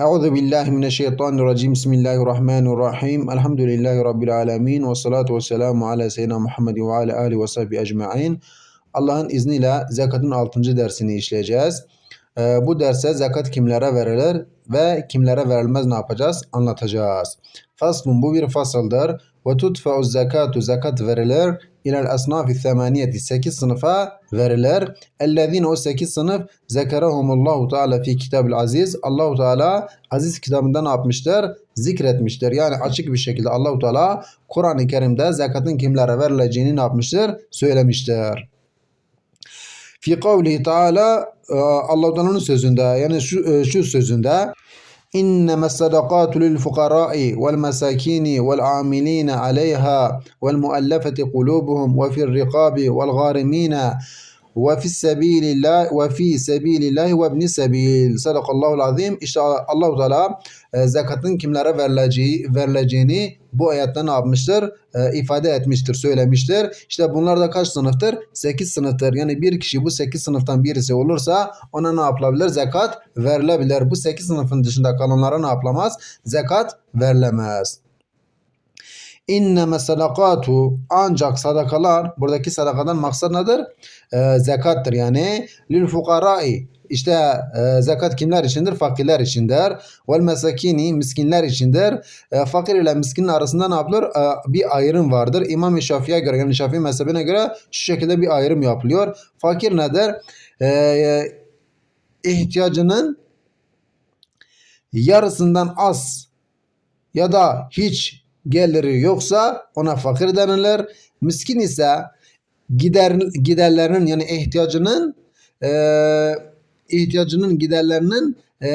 Euzu billahi mineşşeytanirracim. Bismillahirrahmanirrahim. Elhamdülillahi rabbil alamin ve salatu vesselamu ala seyyidina Muhammed ve ala alihi ve sahbihi ecmaîn. Allah'ın izniyle zekatın 6. dersini işleyeceğiz. Ee, bu derse zekat kimlere verilir ve kimlere verilmez ne yapacağız? Anlatacağız. Faslun bu bir fasıldır. Ve tutfa'u zekatu zekat verilir. İlel asnafi semaniyeti 8 sınıfa verilir. Ellezine o 8 sınıf zekerahumullahu teala fi kitabil aziz. Allahu Teala aziz kitabında ne yapmıştır? Zikretmiştir. Yani açık bir şekilde Allahu Teala Kur'an-ı Kerim'de zekatın kimlere verileceğini ne yapmıştır? Söylemiştir. Fi kavlihi Teala Allah Teala'nın sözünde yani şu, şu sözünde إنما الصدقات للفقراء والمساكين والعاملين عليها والمؤلفة قلوبهم وفي الرقاب والغارمين ve fi sebilillah ve fi sebilillah ve ibni sebil. Sadakallahu azim. İşte Allahu Teala e, zekatın kimlere verileceği, verileceğini bu ayette ne yapmıştır? E, ifade etmiştir, söylemiştir. İşte bunlar da kaç sınıftır? 8 sınıftır. Yani bir kişi bu 8 sınıftan birisi olursa ona ne yapılabilir? Zekat verilebilir. Bu 8 sınıfın dışında kalanlara ne yapılamaz? Zekat verilemez. İnneme sadakatu ancak sadakalar buradaki sadakadan maksat nedir? Ee, zekattır yani lil fukarai işte e, zekat kimler içindir? Fakirler içindir. Vel mesakini miskinler içindir. E, fakir ile miskinin arasında ne yapılır? E, bir ayrım vardır. İmam-ı Şafii'ye göre yani Şafii mezhebine göre şu şekilde bir ayrım yapılıyor. Fakir nedir? E, ihtiyacının yarısından az ya da hiç geliri yoksa ona fakir denilir. Miskin ise gider giderlerinin yani ihtiyacının e, ihtiyacının giderlerinin e,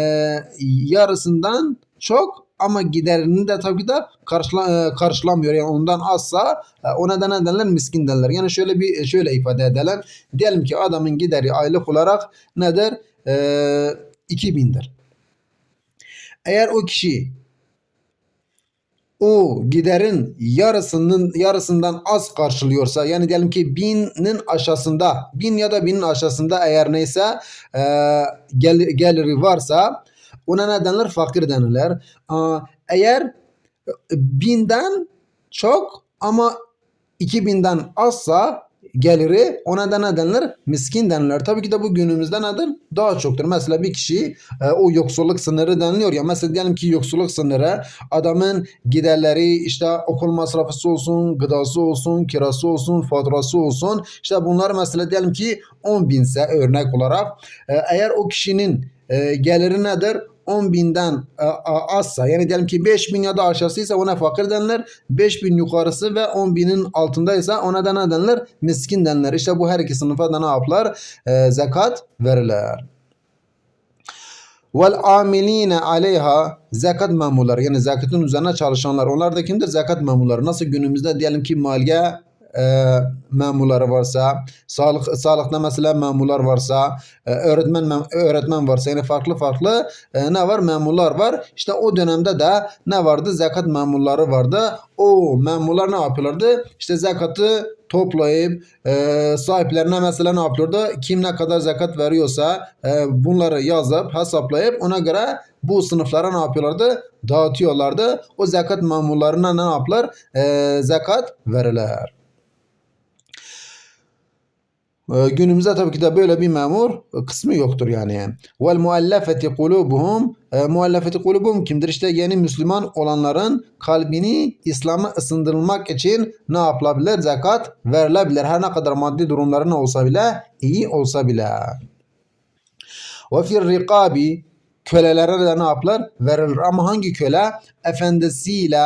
yarısından çok ama giderini de tabii de karşıla, e, karşılamıyor. Yani ondan azsa e, ona da ne? Miskin derler. Yani şöyle bir şöyle ifade edelim. Diyelim ki adamın gideri aylık olarak nedir? E, 2000'dir. Eğer o kişi o giderin yarısının yarısından az karşılıyorsa yani diyelim ki binin aşağısında bin ya da binin aşağısında eğer neyse e, gel, geliri varsa ona ne denilir? Fakir denilir. Eğer binden çok ama iki binden azsa geliri ona da ne denilir? Miskin denilir. Tabii ki de bu günümüzde nedir? Daha çoktur. Mesela bir kişi e, o yoksulluk sınırı deniliyor ya. Mesela diyelim ki yoksulluk sınırı adamın giderleri işte okul masrafı olsun, gıdası olsun, kirası olsun, faturası olsun. İşte bunlar mesela diyelim ki 10 binse örnek olarak e, eğer o kişinin e, geliri nedir? 10 binden e, azsa yani diyelim ki 5 bin ya da aşağısıysa ona fakir denilir. 5 bin yukarısı ve 10 binin altındaysa ona da ne denilir? Miskin denilir. İşte bu her iki sınıfa da ne yaplar? E, zekat verilir. Vel amiline aleyha zekat memurları yani zekatın üzerine çalışanlar onlar da kimdir? Zekat memurları. Nasıl günümüzde diyelim ki maliye e, memurları varsa, sağlık sağlıkta mesela memurlar varsa, öğretmen öğretmen varsa yani farklı farklı e, ne var? Memurlar var. İşte o dönemde de ne vardı? Zekat memurları vardı. O memurlar ne yapıyorlardı? İşte zekatı toplayıp e, sahiplerine mesela ne yapıyordu? Kim ne kadar zekat veriyorsa e, bunları yazıp hesaplayıp ona göre bu sınıflara ne yapıyorlardı? Dağıtıyorlardı. O zekat memurlarına ne yapılır? E, zekat verilir. Ee, günümüzde tabii ki de böyle bir memur kısmı yoktur yani. Vel muallafeti kulubuhum e, muallafeti kulubuhum kimdir? İşte yeni Müslüman olanların kalbini İslam'a ısındırılmak için ne yapılabilir? Zekat verilebilir. Her ne kadar maddi durumları ne olsa bile iyi olsa bile. Ve fir rikabi kölelere de ne yapılır? Verilir. Ama hangi köle? Efendisiyle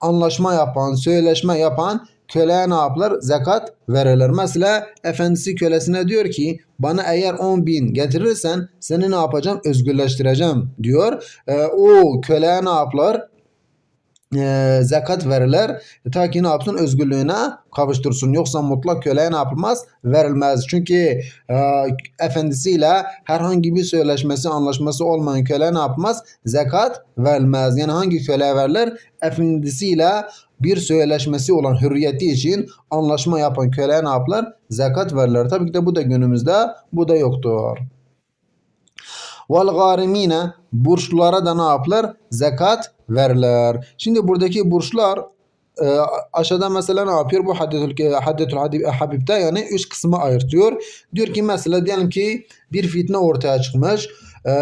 anlaşma yapan, söyleşme yapan köleye ne yapılır? Zekat verilir. Mesela efendisi kölesine diyor ki bana eğer 10 bin getirirsen seni ne yapacağım? Özgürleştireceğim diyor. E, o köleye ne yapılır? e, zekat verilir. E, ta ki ne yapsın? Özgürlüğüne kavuştursun. Yoksa mutlak köleye ne yapılmaz? Verilmez. Çünkü e, efendisiyle herhangi bir söyleşmesi, anlaşması olmayan köle ne yapmaz? Zekat verilmez. Yani hangi köleye verilir? Efendisiyle bir söyleşmesi olan hürriyeti için anlaşma yapan köleye ne yapılır? Zekat verilir. Tabii ki de bu da günümüzde bu da yoktur. Vel garimine borçlulara da ne yapılır? Zekat verilir. Şimdi buradaki borçlar e, aşağıda mesela ne yapıyor? Bu Haddetül, Haddetül Habib'de yani üç kısmı ayırtıyor. Diyor ki mesela diyelim ki bir fitne ortaya çıkmış. E,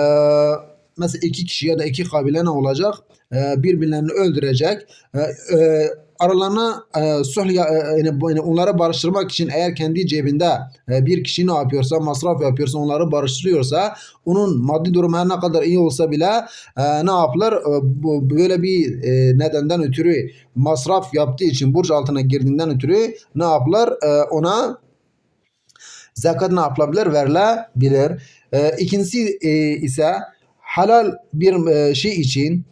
mesela iki kişi ya da iki kabile ne olacak? E, birbirlerini öldürecek. E, e, aralarına e, sulh e, yani, onları barıştırmak için eğer kendi cebinde e, bir kişi ne yapıyorsa masraf yapıyorsa onları barıştırıyorsa onun maddi durumu her ne kadar iyi olsa bile e, ne yapılır? E, bu, böyle bir e, nedenden ötürü masraf yaptığı için borç altına girdiğinden ötürü ne yapılır? E, ona zekat ne yapılabilir? Verilebilir. E, ikincisi e, ise halal bir e, şey için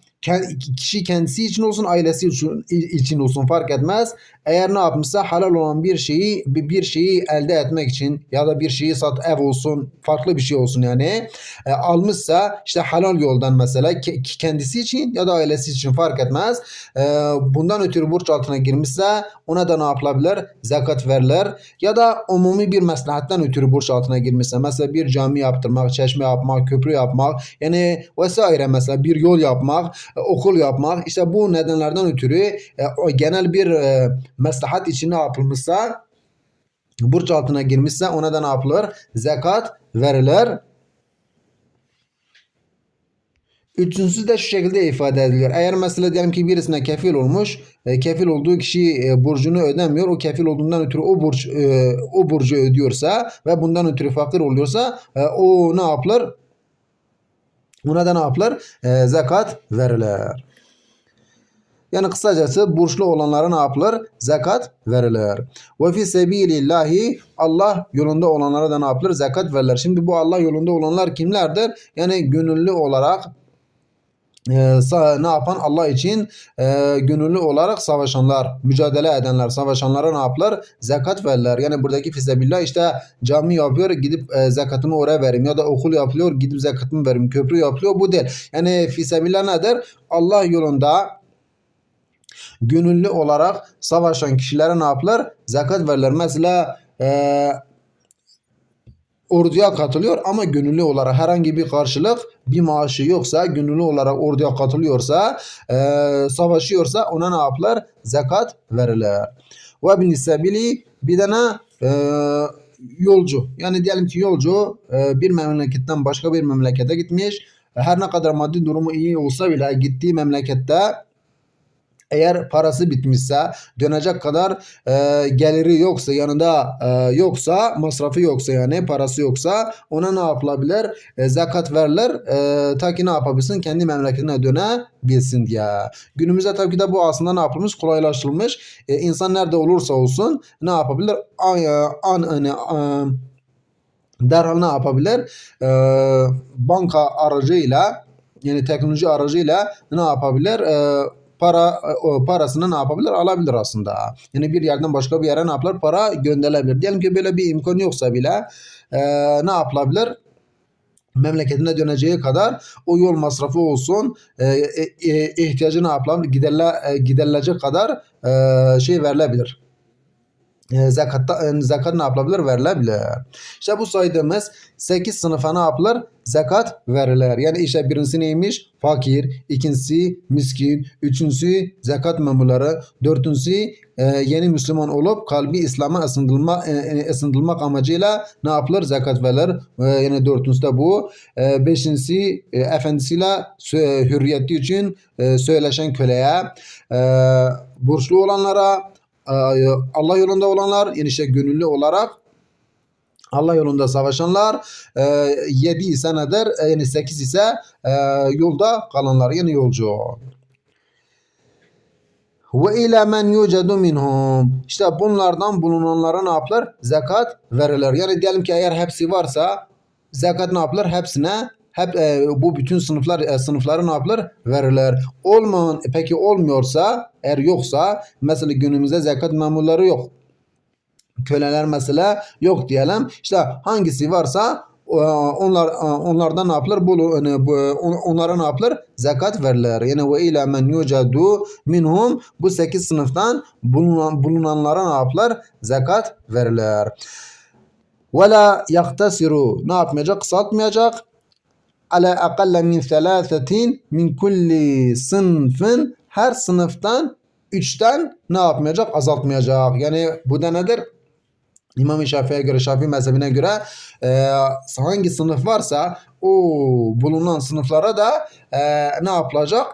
kişi kendisi için olsun ailesi için olsun fark etmez. Eğer ne yapmışsa halal olan bir şeyi bir şeyi elde etmek için ya da bir şeyi sat ev olsun farklı bir şey olsun yani e, almışsa işte halal yoldan mesela ke- kendisi için ya da ailesi için fark etmez. E, bundan ötürü borç altına girmişse ona da ne yapılabilir? Zekat verilir. Ya da umumi bir maslahattan ötürü borç altına girmişse mesela bir cami yaptırmak, çeşme yapmak, köprü yapmak yani vesaire mesela bir yol yapmak, e, okul yapmak işte bu nedenlerden ötürü e, genel bir e, maslahat için ne yapılmışsa borç altına girmişse ona da ne yapılır? Zekat verilir. Üçüncüsü de şu şekilde ifade ediliyor. Eğer mesela diyelim ki birisine kefil olmuş, e, kefil olduğu kişi e, borcunu ödemiyor. O kefil olduğundan ötürü o borç e, o borcu ödüyorsa ve bundan ötürü fakir oluyorsa e, o ne yapılır? Ona da ne yapılır? Zekat verilir. Yani kısacası borçlu olanlara ne yapılır? Zekat verilir. Ve fi sebilillahi Allah yolunda olanlara da ne yapılır? Zekat verilir. Şimdi bu Allah yolunda olanlar kimlerdir? Yani gönüllü olarak e, ne yapan Allah için e, gönüllü olarak savaşanlar, mücadele edenler, savaşanlara ne yapılır? Zekat verirler. Yani buradaki fisebillah işte cami yapıyor gidip e, zekatını oraya vereyim ya da okul yapıyor gidip zekatımı vereyim. Köprü yapıyor bu değil. Yani fisebillah nedir? Allah yolunda gönüllü olarak savaşan kişilere ne yapılır? Zekat verilir. Mesela e, orduya katılıyor ama gönüllü olarak herhangi bir karşılık bir maaşı yoksa gönüllü olarak orduya katılıyorsa e, savaşıyorsa ona ne yapılır? Zekat verilir. Ve bin sebili bir tane e, yolcu yani diyelim ki yolcu e, bir memleketten başka bir memlekete gitmiş her ne kadar maddi durumu iyi olsa bile gittiği memlekette eğer parası bitmişse dönecek kadar e, geliri yoksa yanında e, yoksa masrafı yoksa yani parası yoksa ona ne yapılabilir? E, zekat verilir e, ta ki ne yapabilsin? Kendi memleketine dönebilsin diye. Günümüzde tabii ki de bu aslında ne yapılmış? Kolaylaştırılmış. E, insan nerede olursa olsun ne yapabilir? An, e, an, hani, e, derhal ne yapabilir? E, banka aracıyla yani teknoloji aracıyla ne yapabilir? E, para parasını ne yapabilir? Alabilir aslında. Yani bir yerden başka bir yere ne yapılır? Para gönderilebilir. Diyelim ki böyle bir imkan yoksa bile e, ne yapılabilir? memleketine döneceği kadar o yol masrafı olsun e, e, e, ihtiyacı ne yapılabilir? Giderle, e, giderilecek kadar e, şey verilebilir. E, zekatta, e, zekat ne yapılabilir? Verilebilir. İşte bu saydığımız 8 sınıfa ne yapılır? Zekat verilir. Yani işte birincisi neymiş? Fakir. ikincisi miskin. Üçüncüsü zekat memurları. Dördüncüsü e, yeni Müslüman olup kalbi İslam'a ısındırma, e, e, ısındırmak amacıyla ne yapılır? Zekat verilir. E, yani dördüncüsü de bu. E, beşincisi e, efendisiyle sö- hürriyeti için e, söyleşen köleye. E, borçlu olanlara e, Allah yolunda olanlar yani işte gönüllü olarak Allah yolunda savaşanlar e, 7 ise nedir? E, yani 8 ise e, yolda kalanlar yani yolcu. Ve ila men yucadu minhum. İşte bunlardan bulunanlara ne yapılır? Zekat verilir. Yani diyelim ki eğer hepsi varsa zekat ne yapılır? Hepsine hep e, bu bütün sınıflar e, sınıfları ne yapılır? Verilir. Olmayan peki olmuyorsa eğer yoksa mesela günümüzde zekat memurları yok köleler mesela yok diyelim. İşte hangisi varsa e, onlar e, onlardan ne yapılır? Bu, onlara ne yapılır? Zekat verilir. Yani ve ila men yucadu minhum bu 8 sınıftan bulunan, bulunanlara ne yapılır? Zekat verilir. Ve la yaktasiru ne yapmayacak? Kısaltmayacak. Ala aqalla min thalathatin min kulli sınıfın her sınıftan üçten ne yapmayacak? Azaltmayacak. Yani bu da nedir? İmam-ı Şafii'ye göre, Şafii mezhebine göre e, hangi sınıf varsa o bulunan sınıflara da e, ne yapılacak?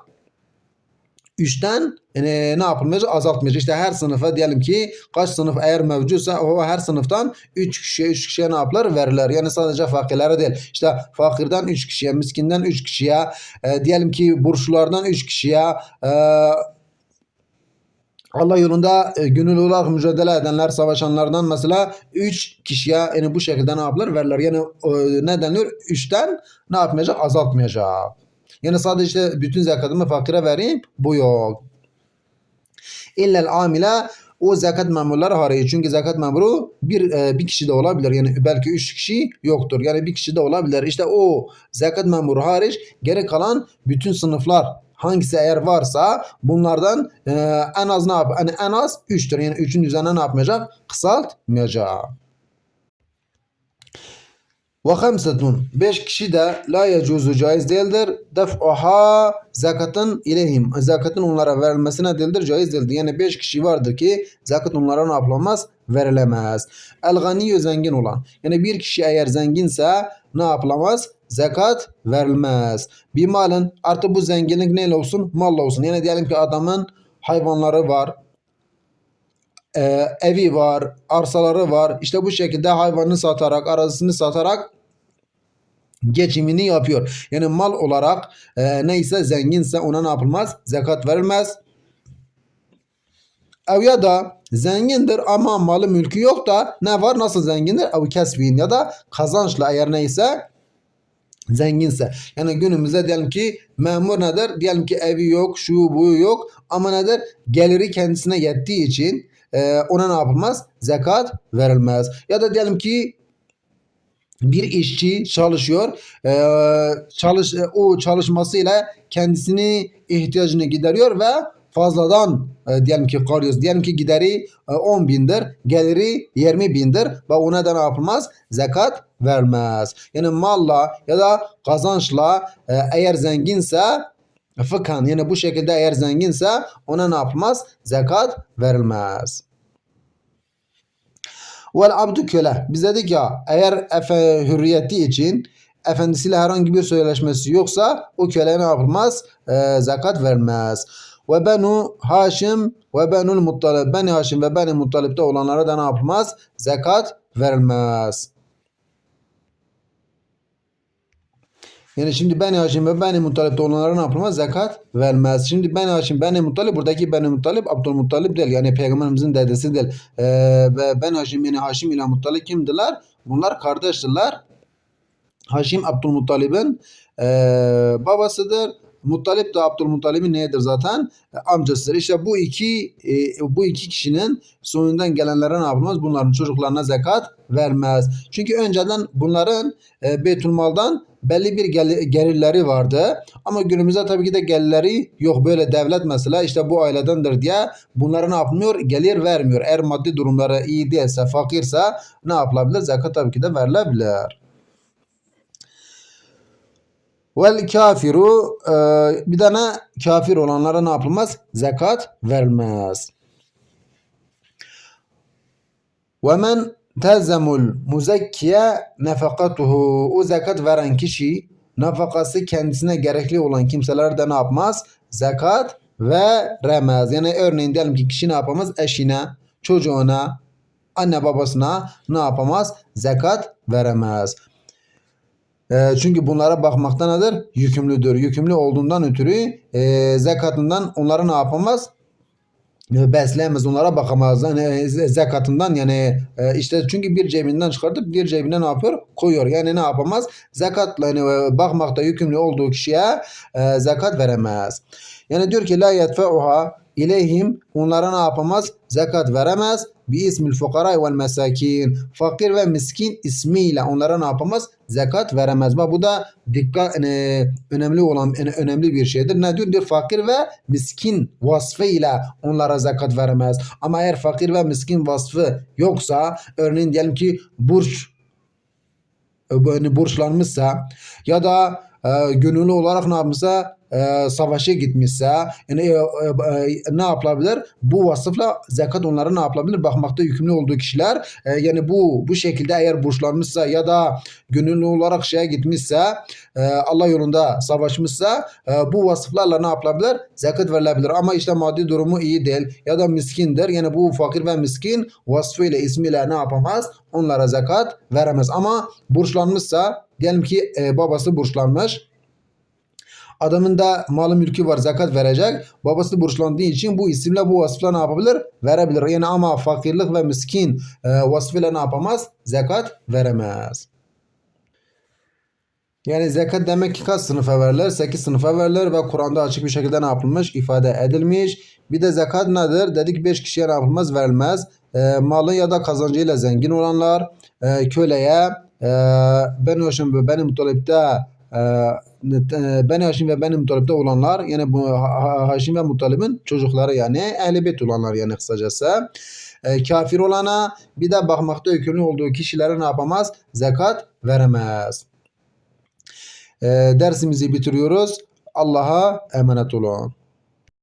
Üçten e, ne yapılmayacak? Azaltmayacak. İşte her sınıfa diyelim ki kaç sınıf eğer mevcutsa o her sınıftan üç kişiye üç kişiye ne yapılır? Verilir. Yani sadece fakirlere değil. İşte fakirden üç kişiye, miskinden üç kişiye, e, diyelim ki burçlulardan üç kişiye, e, Allah yolunda e, gönüllü olarak mücadele edenler, savaşanlardan mesela 3 kişiye yani bu şekilde ne yapılır? Verilir. Yani e, ne deniliyor? 3'ten ne yapmayacak? Azaltmayacak. Yani sadece bütün zekatımı fakire vereyim. Bu yok. İllel amile o zekat memurları hariç. Çünkü zekat memuru bir e, bir kişi de olabilir. Yani belki üç kişi yoktur. Yani bir kişi de olabilir. İşte o zekat memuru hariç geri kalan bütün sınıflar hangisi eğer varsa bunlardan e, en az ne yap? Yani en az 3'tür. Yani 3'ün üzerine ne yapmayacak? Kısaltmayacak. Ve hamsetun. Beş kişi de la yecuzu caiz değildir. Def'uha zakatın ilehim. Zakatın onlara verilmesine değildir. Caiz değildir. Yani beş kişi vardır ki zakat onlara ne yapılamaz? Verilemez. El zengin olan. Yani bir kişi eğer zenginse ne yapılamaz? Zekat verilmez. Bir malın artık bu zenginlik neyle olsun? Malla olsun. Yani diyelim ki adamın hayvanları var, e, evi var, arsaları var. İşte bu şekilde hayvanını satarak, arazisini satarak geçimini yapıyor. Yani mal olarak e, neyse zenginse ona ne yapılmaz? Zekat verilmez. Ev ya da zengindir ama malı mülkü yok da ne var? Nasıl zengindir? Ev kesbin ya da kazançla eğer neyse zenginse. Yani günümüzde diyelim ki memur nedir? Diyelim ki evi yok, şu bu yok ama nedir? Geliri kendisine yettiği için e, ona ne yapılmaz? Zekat verilmez. Ya da diyelim ki bir işçi çalışıyor. E, çalış o çalışmasıyla kendisini ihtiyacını gideriyor ve fazladan e, diyelim ki kalıyoruz. Diyelim ki gideri e, 10 bindir, geliri 20 bindir ve ona da ne yapılmaz? Zekat vermez. Yani malla ya da kazançla e, eğer zenginse fıkhan yani bu şekilde eğer zenginse ona ne yapılmaz? Zekat verilmez. Vel abdu köle. Biz dedik ya eğer efe, hürriyeti için efendisiyle herhangi bir söyleşmesi yoksa o köle ne yapılmaz? Ee, zekat vermez. Ve benu Haşim ve benul Muttalib. Beni Haşim ve Beni Muttalib'de olanlara da ne yapılmaz? Zekat verilmez. Yani şimdi Beni Haşim ve Beni Muttalip'te olanlara ne yapılmaz? Zekat vermez. Şimdi Beni Haşim, Beni Muttalip buradaki Beni Muttalip Abdülmuttalip değil. Yani Peygamberimizin dedesi değil. Ee, ve Beni Haşim yani Haşim ile Muttalip kimdiler? Bunlar kardeştiler. Haşim Abdülmuttalib'in e, babasıdır. Muttalip de Abdülmuttalib'in nedir zaten? E, amcasıdır. İşte bu iki e, bu iki kişinin soyundan gelenlere ne yapılmaz? Bunların çocuklarına zekat vermez. Çünkü önceden bunların e, Beytülmal'dan belli bir gel- gelirleri vardı. Ama günümüzde tabii ki de gelirleri yok. Böyle devlet mesela işte bu ailedendir diye bunlara ne yapmıyor? Gelir vermiyor. Eğer maddi durumları iyi değilse, fakirse ne yapılabilir? Zekat tabii ki de verilebilir. Vel kafiru e, bir tane kafir olanlara ne yapılmaz? Zekat verilmez. Ve men tezemul muzekkiye nefakatuhu o zekat veren kişi nafakası kendisine gerekli olan kimseler de ne yapmaz? Zekat veremez. Yani örneğin diyelim ki kişi ne yapamaz? Eşine, çocuğuna, anne babasına ne yapamaz? Zekat veremez. E, çünkü bunlara bakmakta nedir? Yükümlüdür. Yükümlü olduğundan ötürü e, zekatından onları ne yapamaz? E, besleyemez onlara bakamaz. Yani e, zekatından yani e, işte çünkü bir cebinden çıkartıp bir cebine ne yapıyor? Koyuyor. Yani ne yapamaz? Zekatla yani bakmakta yükümlü olduğu kişiye zekat veremez. Yani diyor ki la yetfe'uha ileyhim onlara ne yapamaz? Zekat veremez. Bi ismil fukara vel mesakin. Fakir ve miskin ismiyle onlara ne yapamaz? Zekat veremez. Bak bu da dikkat e, önemli olan yani önemli bir şeydir. Ne diyor? Diyor fakir ve miskin vasfıyla onlara zekat veremez. Ama eğer fakir ve miskin vasfı yoksa örneğin diyelim ki burç yani borçlanmışsa ya da e, gönüllü olarak ne yapmışsa e, savaşa gitmişse yani e, e, e, ne yapılabilir? Bu vasıfla zekat onlara ne yapılabilir? Bakmakta yükümlü olduğu kişiler e, yani bu bu şekilde eğer borçlanmışsa ya da gönüllü olarak şeye gitmişse e, Allah yolunda savaşmışsa e, bu vasıflarla ne yapılabilir? Zekat verilebilir ama işte maddi durumu iyi değil ya da miskindir. Yani bu fakir ve miskin vasfıyla ismiyle ne yapamaz? Onlara zekat veremez ama borçlanmışsa diyelim ki e, babası borçlanmış Adamın da malı mülkü var zekat verecek. Babası borçlandığı için bu isimle bu vasıfla ne yapabilir? Verebilir. Yani ama fakirlik ve miskin e, vasfıyla ne yapamaz? Zekat veremez. Yani zekat demek ki kaç sınıfa verilir? 8 sınıfa verilir ve Kur'an'da açık bir şekilde ne yapılmış? ifade edilmiş. Bir de zekat nedir? Dedik 5 kişiye ne yapılmaz? Verilmez. E, malı ya da kazancıyla zengin olanlar, e, köleye, ben Haşim ve benim Muttalip'te e, ben Haşim ve benim Muttalip'te olanlar yani bu Ha- Ha- Haşim ve Muttalip'in çocukları yani ehl beyt olanlar yani kısacası. E, kafir olana bir de bakmakta yükümlü olduğu kişilere ne yapamaz? Zekat veremez. E, dersimizi bitiriyoruz. Allah'a emanet olun.